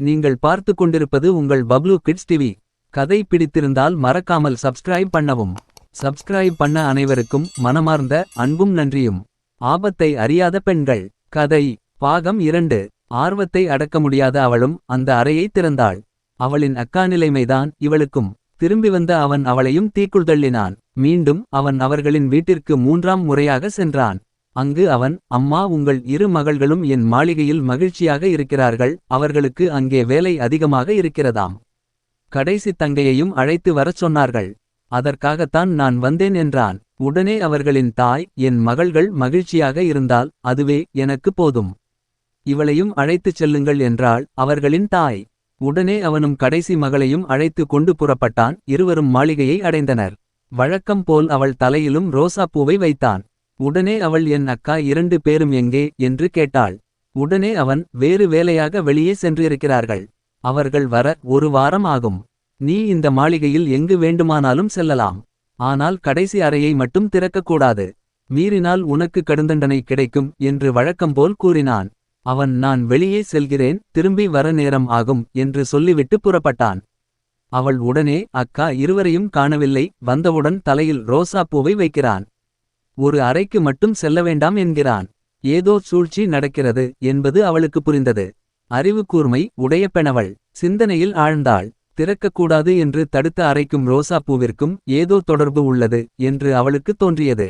நீங்கள் பார்த்து கொண்டிருப்பது உங்கள் பப்ளு கிட்ஸ் டிவி. கதை பிடித்திருந்தால் மறக்காமல் சப்ஸ்கிரைப் பண்ணவும். சப்ஸ்கிரைப் பண்ண அனைவருக்கும் மனமார்ந்த அன்பும் நன்றியும். ஆபத்தை அறியாத பெண்கள். கதை பாகம் இரண்டு. ஆர்வத்தை அடக்க முடியாத அவளும் அந்த அறையை திறந்தாள். அவளின் அக்கா நிலைமைதான் இவளுக்கும். திரும்பி வந்த அவன் அவளையும் தீக்குள் தள்ளினான். மீண்டும் அவன் அவர்களின் வீட்டிற்கு மூன்றாம் முறையாக சென்றான். அங்கு அவன் அம்மா உங்கள் இரு மகள்களும் என் மாளிகையில் மகிழ்ச்சியாக இருக்கிறார்கள் அவர்களுக்கு அங்கே வேலை அதிகமாக இருக்கிறதாம். கடைசி தங்கையையும் அழைத்து வரச் சொன்னார்கள். அதற்காகத்தான் நான் வந்தேன் என்றான். உடனே அவர்களின் தாய் என் மகள்கள் மகிழ்ச்சியாக இருந்தால் அதுவே எனக்கு போதும். இவளையும் அழைத்துச் செல்லுங்கள் என்றாள் அவர்களின் தாய். உடனே அவனும் கடைசி மகளையும் அழைத்து கொண்டு புறப்பட்டான். இருவரும் மாளிகையை அடைந்தனர். வழக்கம் போல் அவள் தலையிலும் ரோசாப்பூவை வைத்தான். உடனே அவள் என் அக்கா இரண்டு பேரும் எங்கே? என்று கேட்டாள். உடனே அவன் வேறு வேலையாக வெளியே சென்றிருக்கிறார்கள். அவர்கள் வர ஒரு வாரம் ஆகும். நீ இந்த மாளிகையில் எங்கு வேண்டுமானாலும் செல்லலாம். ஆனால் கடைசி அறையை மட்டும் திறக்கக்கூடாது. மீறினால் உனக்கு கடுந்தண்டனை கிடைக்கும் என்று வழக்கம்போல் கூறினான். அவன் நான் வெளியே செல்கிறேன். திரும்பி வர நேரம் ஆகும் என்று சொல்லிவிட்டு புறப்பட்டான். அவள் உடனே அக்கா இருவரையும் காணவில்லை. வந்தவுடன் தலையில் ரோசாப்பூவை வைக்கிறான். ஒரு அறைக்கு மட்டும் செல்ல வேண்டாம் என்கிறான். ஏதோ சூழ்ச்சி நடக்கிறது என்பது அவளுக்கு புரிந்தது. அறிவு கூர்மை உடைய பெணவள். சிந்தனையில் ஆழ்ந்தாள். திறக்கக்கூடாது என்று தடுத்த அறைக்கும் ரோசாப்பூவிற்கும் ஏதோ தொடர்பு உள்ளது என்று அவளுக்கு தோன்றியது.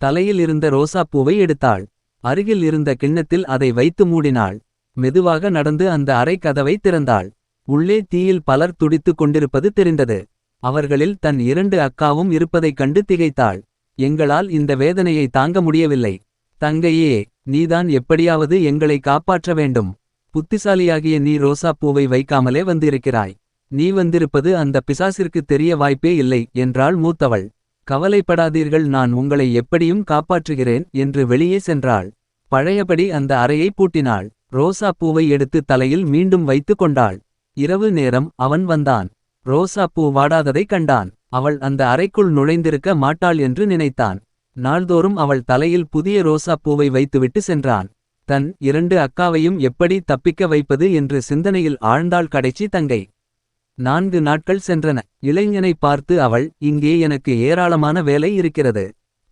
தலையில் இருந்த ரோசாப்பூவை எடுத்தாள். அருகில் இருந்த கிண்ணத்தில் அதை வைத்து மூடினாள். மெதுவாக நடந்து அந்த அறை கதவை திறந்தாள். உள்ளே தீயில் பலர் துடித்துக் கொண்டிருப்பது தெரிந்தது. அவர்களில் தன் இரண்டு அக்காவும் இருப்பதைக் கண்டு திகைத்தாள். எங்களால் இந்த வேதனையை தாங்க முடியவில்லை. தங்கையே நீதான் எப்படியாவது எங்களை காப்பாற்ற வேண்டும். புத்திசாலியாகிய நீ ரோசாப்பூவை வைக்காமலே வந்திருக்கிறாய். நீ வந்திருப்பது அந்த பிசாசிற்கு தெரிய வாய்ப்பே இல்லை என்றாள் மூத்தவள். கவலைப்படாதீர்கள் நான் உங்களை எப்படியும் காப்பாற்றுகிறேன் என்று வெளியே சென்றாள். பழையபடி அந்த அறையை பூட்டினாள். ரோசா பூவை எடுத்து தலையில் மீண்டும் வைத்து கொண்டாள். இரவு நேரம் அவன் வந்தான். ரோசா பூ வாடாததை கண்டான். அவள் அந்த அறைக்குள் நுழைந்திருக்க மாட்டாள் என்று நினைத்தான். நாள்தோறும் அவள் தலையில் புதிய ரோசா பூவை வைத்துவிட்டு சென்றான். தன் இரண்டு அக்காவையும் எப்படி தப்பிக்க வைப்பது என்று சிந்தனையில் ஆழ்ந்தாள் கடைசி தங்கை. நான்கு நாட்கள் சென்றன. இளைஞனை பார்த்து அவள் இங்கே எனக்கு ஏராளமான வேலை இருக்கிறது.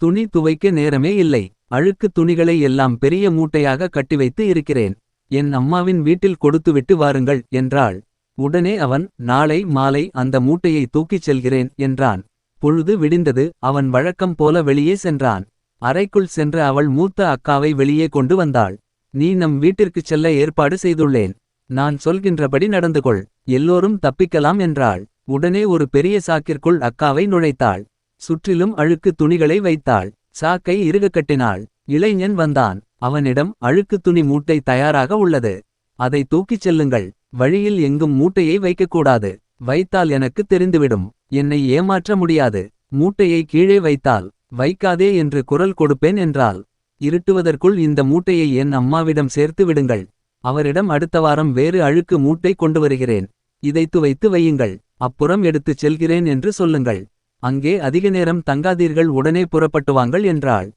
துணி துவைக்க நேரமே இல்லை. அழுக்கு துணிகளை எல்லாம் பெரிய மூட்டையாக கட்டி வைத்து இருக்கிறேன். என் அம்மாவின் வீட்டில் கொடுத்துவிட்டு வாருங்கள் என்றாள். உடனே அவன் நாளை மாலை அந்த மூட்டையை தூக்கிச் செல்கிறேன் என்றான். பொழுது விடிந்தது அவன் வழக்கம் போல வெளியே சென்றான். அறைக்குள் சென்ற அவள் மூத்த அக்காவை வெளியே கொண்டு வந்தாள். நீ நம் வீட்டிற்குச் செல்ல ஏற்பாடு செய்துள்ளேன். நான் சொல்கின்றபடி நடந்து கொள் எல்லோரும் தப்பிக்கலாம் என்றாள். உடனே ஒரு பெரிய சாக்கிற்குள் அக்காவை நுழைத்தாள். சுற்றிலும் அழுக்கு துணிகளை வைத்தாள். சாக்கை இறுக கட்டினாள். இளைஞன் வந்தான். அவனிடம் அழுக்கு துணி மூட்டை தயாராக உள்ளது. அதை தூக்கிச் செல்லுங்கள். வழியில் எங்கும் மூட்டையை வைக்கக்கூடாது. வைத்தால் எனக்கு தெரிந்துவிடும். என்னை ஏமாற்ற முடியாது. மூட்டையை கீழே வைத்தால் வைக்காதே என்று குரல் கொடுப்பேன் என்றால் இருட்டுவதற்குள் இந்த மூட்டையை என் அம்மாவிடம் சேர்த்து விடுங்கள். அவரிடம் அடுத்த வாரம் வேறு அழுக்கு மூட்டை கொண்டு வருகிறேன். இதைத்து வைத்து வையுங்கள். அப்புறம் எடுத்துச் செல்கிறேன் என்று சொல்லுங்கள். அங்கே அதிக நேரம் தங்காதீர்கள். உடனே புறப்பட்டுவாங்கள் என்றாள்.